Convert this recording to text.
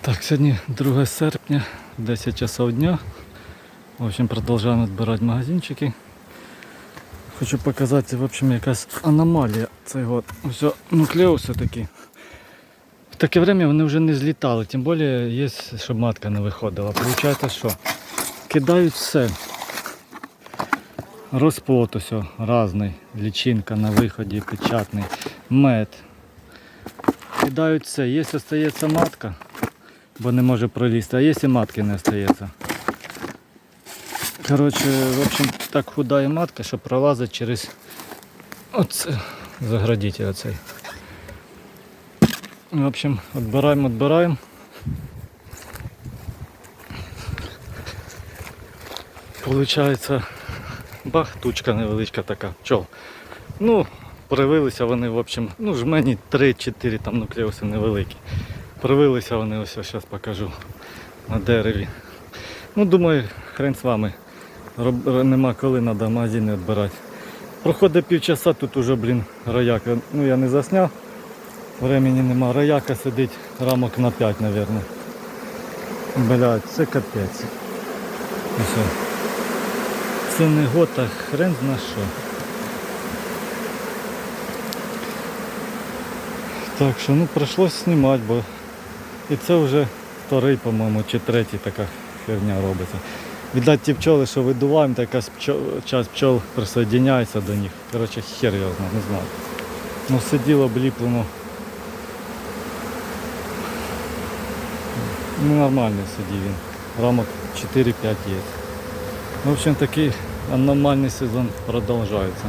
Так, сьогодні 2 серпня, 10 часов дня. В общем, продовжуємо збирати магазинчики. Хочу показати, в общем, якась аномалія цей год. Ось нуклеуси такі. В таке время вони вже не злітали, тим більше є, щоб матка не виходила. Получається, що кидають все. Розплод ось різний, лічинка на виході, печатний, мед. Кидають все. Якщо остається матка, бо не може пролізти, а якщо матки не остається. Коротше, в общем, так худає матка, що пролазить через оце, заградитель оцей. В общем, відбираємо, відбираємо. Получається бах, тучка невеличка така. Чол. Ну, привилися вони, в общем, ну жмені 3-4 там нуклеуси невеликі. Привилися вони, ось зараз покажу на дереві. Ну, думаю, хрен з вами. Роб- Нема коли треба магазини відбирати. Проходить півчаса, тут уже, блін, рояка. Ну я не засняв. Времени нема. Рояка сидить рамок на 5, мабуть. Блядь, це капець. Ось. Це не год, а хрен зна що. Так що ну прийшлось знімати, бо і це вже вторий, по-моєму, чи третій така херня робиться. Віддать ті пчоли, що видуваємо, та якась пчол, час пчол присоединяється до них. Коротше, хер його знає, не знаю. Ну сиділо обліплено. Ну нормально сидів він. Рамок 4-5 є. В общем, такий аномальний сезон продовжується.